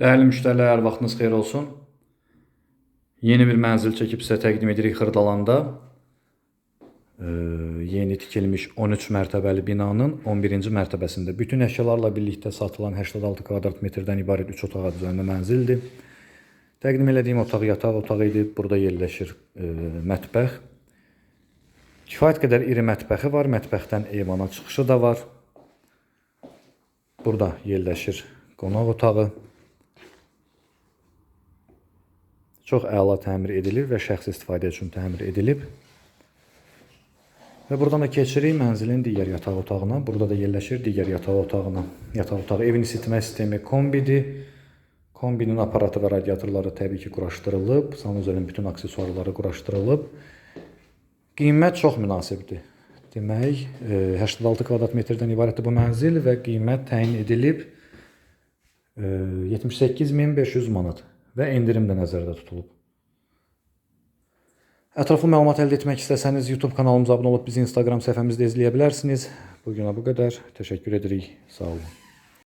Dəyərli müştərilər, vaxtınız xeyir olsun. Yeni bir mənzil çəkib sizə təqdim edirik Xırdalanda. Ee, yeni tikilmiş 13 mərtəbəli binanın 11-ci mərtəbəsində bütün əşyalarla birlikdə satılan 86 kvadrat metrdən ibarət 3 otağa düzənli mənzildir. Təqdim elədiyim otaq yataq otağı idi. Burada yerləşir e, mətbəx. Kifayət qədər iri mətbəxi var. Mətbəxdən eyvana çıxışı da var. Burada yerləşir qonaq otağı. Çox əla təmir edilir və şəxsi istifadə üçün təmir edilib. Və buradan da keçirik mənzilin digər yataq otağına. Burada da yerləşir digər yataq otağına. Yataq otağı evin isitmə sistemi kombidir. Kombinin aparatı və radiatorları təbii ki quraşdırılıb. Sanuzelin bütün aksesuarları quraşdırılıb. Qiymət çox münasibdir. Demək, e, 86 kvadrat metrdən ibarətdir bu mənzil və qiymət təyin edilib e, 78500 manat və endirim də nəzərdə tutulub. Ətraflı məlumat əldə etmək istəsəniz YouTube kanalımıza abunə olub bizi Instagram səhifəmizdə izləyə bilərsiniz. Bu günə bu qədər. Təşəkkür edirik. Sağ olun.